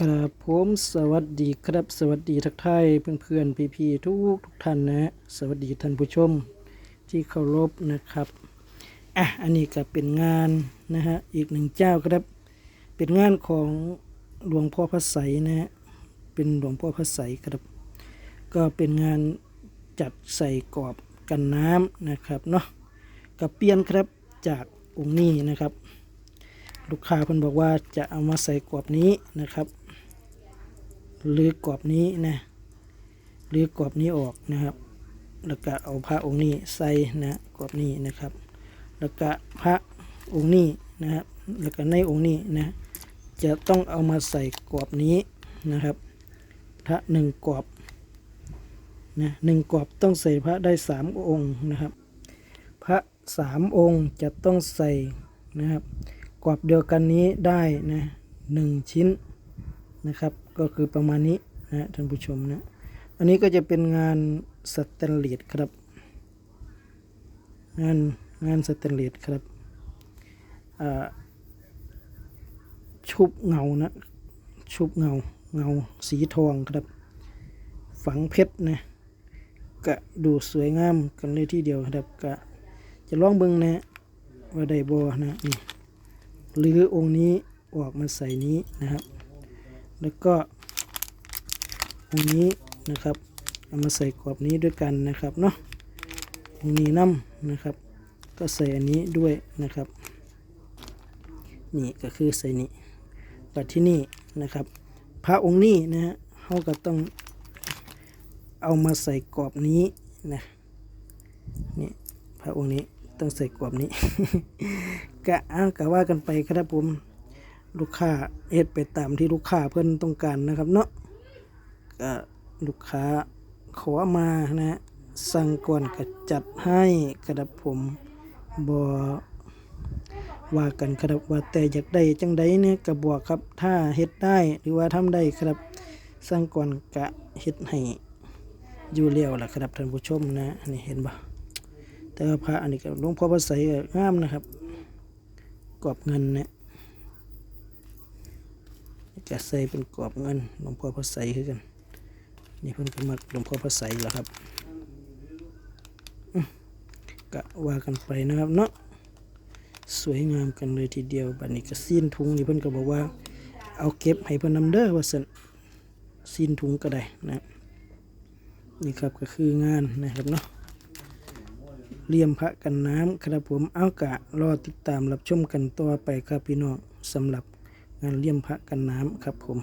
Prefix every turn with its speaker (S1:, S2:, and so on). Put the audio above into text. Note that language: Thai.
S1: ครับผมสวัสดีครับ สวัสดีทักทายเพื่อนๆพี่ๆทุกทุกท่านนะ สวัสดีท่านผู้ชมที่เคารพนะครับอะอันนี้ก็เป็นงานนะฮะอีกหนึ่งเจ้าครับ เป็นงานของหลวงพ่อพระไสนะฮะเป็นหลวงพ่อพระไสครับ ก็เป็นงานจัดใส่กรอบกันน้ำนะครับเนาะกับเปลี่ยนครับจากองค์นี้นะครับ ลูกค้าเพิ่นบอกว่าจะเอามาใส่กรอบนี้นะครับ รือกรอบนี้นะหรือกรอบนี้ออกนะครับ แล้วก็เอาพระองค์นี้ใส่นะกรอบนี้นะครับ แล้วก็พระองค์นี้นะครับแล้วก็ในองค์นี้นะจะต้องเอามาใส่กรอบนี้นะครับพระหนึ่งกรอบนะหนึ่งกรอบต้องใส่พระได้สามองค์นะครับ พระสามองค์จะต้องใส่นะครับกรอบเดียวกันนี้ได้นะหนึ่งชิ้นนะครับ ก็คือประมาณนี้นะท่านผู้ชมนะ อันนี้ก็จะเป็นงานสแตนเลสครับ งานงานสแตนเลสครับชุบเงานะ ชุบเงาเงาสีทองครับ ฝังเพชรนะก็ดูสวยงามกันเลยที่เดียวครับก็จะลองเบิ่งนะว่าได้บ่นะนี่หรือองค์นี้ออกมาใส่นี้นะครับ แล้วก็ องนี้นะครับเอามาใส่กรอบนี้ด้วยกันนะครับเนาะองนี้น้ำนะครับ ก็ใส่อันนี้ด้วยนะครับ นี่ก็คือใส่นี้ปัดที่นี่นะครับ พระองค์นี้นะฮะเขาก็ต้องเอามาใส่กรอบนี้นะนี่พระองค์นี้ต้องใส่กรอบนี้กะอ้างกะว่ากันไปครับผมลูกค้าเฮ็ดไปตามที่ลูกค้าเพื่อนต้องการนะครับเนาะ ก็ลูกค้าขอมานะฮะสั่งก่อนก็จัดให้กระดับผมบอว่ากันครับว่าแต่อยากได้จังใดเนี่ยก็บอกครับถ้าเฮ็ดได้หรือว่าทำได้ครับสั่งก่อนกะเฮ็ดให้อยู่เลี้ยวล่ะครับท่านผู้ชมนะนี่เห็นบ่แต่ว่าพระอันนี้ก็หลวงพ่อพระไสก็งามนะครับกรอบเงินเนี่ยจะใส่เป็นกรอบเงินหลวงพ่อพระไสคือกัน นี่เพิ่นก็มักหลวงพ่อพระไสแล้วครับก็ว่ากันไปนะครับเนาะสวยงามกันเลยทีเดียวบัดนี้ก็ซีนถุงนี่เพิ่นก็บอกว่า เอาเก็บให้เพิ่นนำเด้อว่าซั่นซีนถุงก็ได้นะนี่ครับก็คืองานนะครับเนาะเลี่ยมพระกันน้ำครับผมเอากะรอติดตามรับชมกันต่อไปครับพี่น้องสำหรับงานเลี่ยมพระกันน้ำครับผม